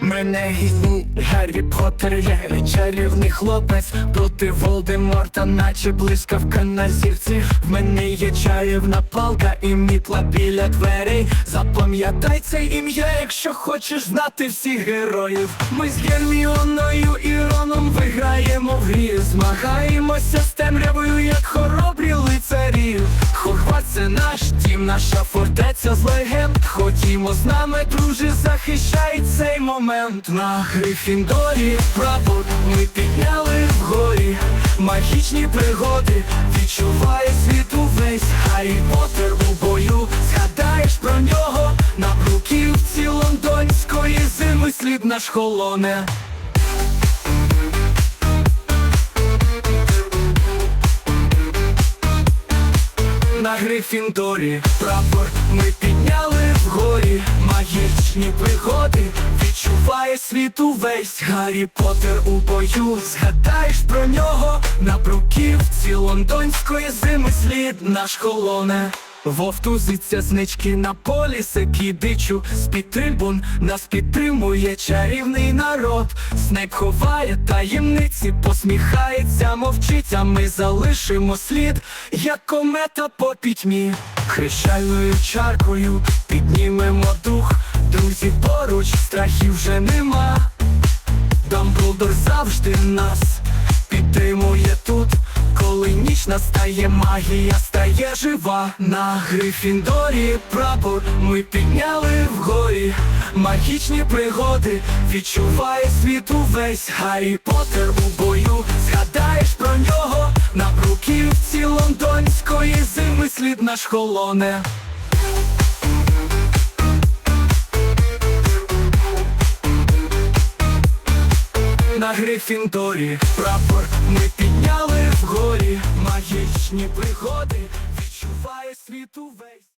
Мене гідний Гаррі Поттер, я чарівний хлопець проти Волдеморта, наче блискавка на зірці. В мене є чарівна палка і мітла біля дверей. Запам'ятай це ім'я, якщо хочеш знати всіх героїв. Ми з Герміоною і Роном виграємо в грі. Змагаємося з темрявою, як хоробрі лицарі. Наша фортеця з легенд. Ходімо з нами, друже, захищай цей момент. На Грифіндорі прапор ми підняли вгорі. Магічні пригоди відчуває світ увесь. Гаррі Поттер у бою. Згадаєш про нього на бруківці лондонської зими слід наш холоне. Грифіндорі прапор ми підняли вгорі. Магічні пригоди. Відчуває світ увесь Гаррі Поттер у бою. Згадаєш про нього? На бруківці лондонської зими. Слід наш колоне Вовтузиться знички на полі секідичу З-під трибун нас підтримує чарівний народ Снейп ховає таємниці, посміхається, мовчить, а ми залишимо слід, як комета по пітьмі. Хрещальною чаркою піднімемо дух, друзі поруч, страхів вже нема. Дамблдор завжди нас ніч настає, магія стає жива. На Грифіндорі прапор ми підняли вгорі. Магічні пригоди відчуває світ увесь. Гаррі Поттер у бою. Згадаєш про нього на бруківці лондонської зими слід наш холоне. Грифіндорі прапор ми підняли вгорі. Магічні пригоди відчуває світ увесь.